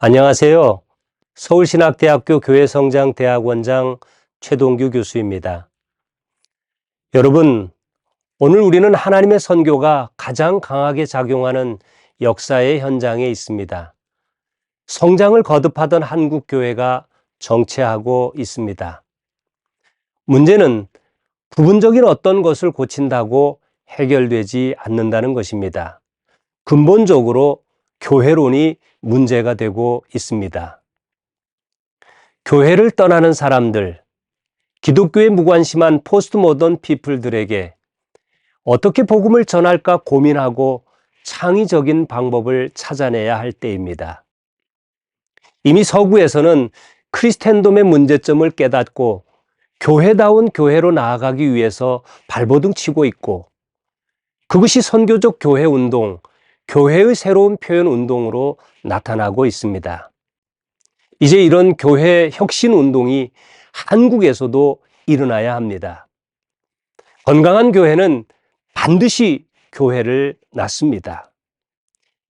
안녕하세요. 서울신학대학교 교회성장대학원장 최동규 교수입니다. 여러분, 오늘 우리는 하나님의 선교가 가장 강하게 작용하는 역사의 현장에 있습니다. 성장을 거듭하던 한국 교회가 정체하고 있습니다. 문제는 부분적인 어떤 것을 고친다고 해결되지 않는다는 것입니다. 근본적으로 교회론이 문제가 되고 있습니다. 교회를 떠나는 사람들, 기독교에 무관심한 포스트 모던 피플들에게 어떻게 복음을 전할까 고민하고 창의적인 방법을 찾아내야 할 때입니다. 이미 서구에서는 크리스텐돔의 문제점을 깨닫고 교회다운 교회로 나아가기 위해서 발버둥 치고 있고 그것이 선교적 교회 운동, 교회의 새로운 표현 운동으로 나타나고 있습니다. 이제 이런 교회 혁신 운동이 한국에서도 일어나야 합니다. 건강한 교회는 반드시 교회를 낳습니다.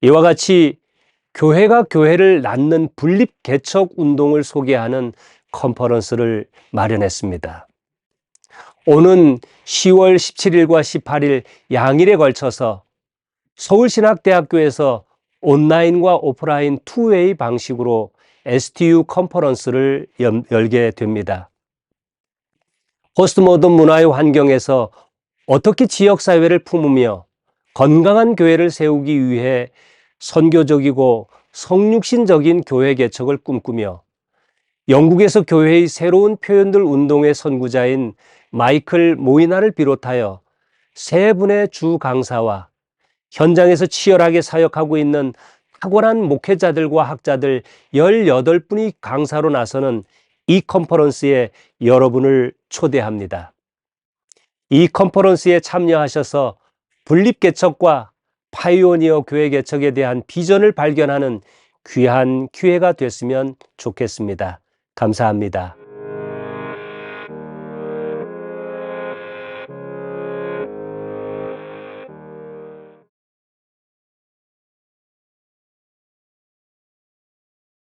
이와 같이 교회가 교회를 낳는 분립 개척 운동을 소개하는 컨퍼런스를 마련했습니다. 오는 10월 17일과 18일 양일에 걸쳐서 서울신학대학교에서 온라인과 오프라인 투웨이 방식으로 STU 컨퍼런스를 열게 됩니다. 포스트모던 문화의 환경에서 어떻게 지역사회를 품으며 건강한 교회를 세우기 위해 선교적이고 성육신적인 교회 개척을 꿈꾸며 영국에서 교회의 새로운 표현들 운동의 선구자인 마이클 모이나를 비롯하여 세 분의 주 강사와 현장에서 치열하게 사역하고 있는 탁월한 목회자들과 학자들 18분이 강사로 나서는 이 컨퍼런스에 여러분을 초대합니다. 이 컨퍼런스에 참여하셔서 분립개척과 파이오니어 교회 개척에 대한 비전을 발견하는 귀한 기회가 됐으면 좋겠습니다. 감사합니다.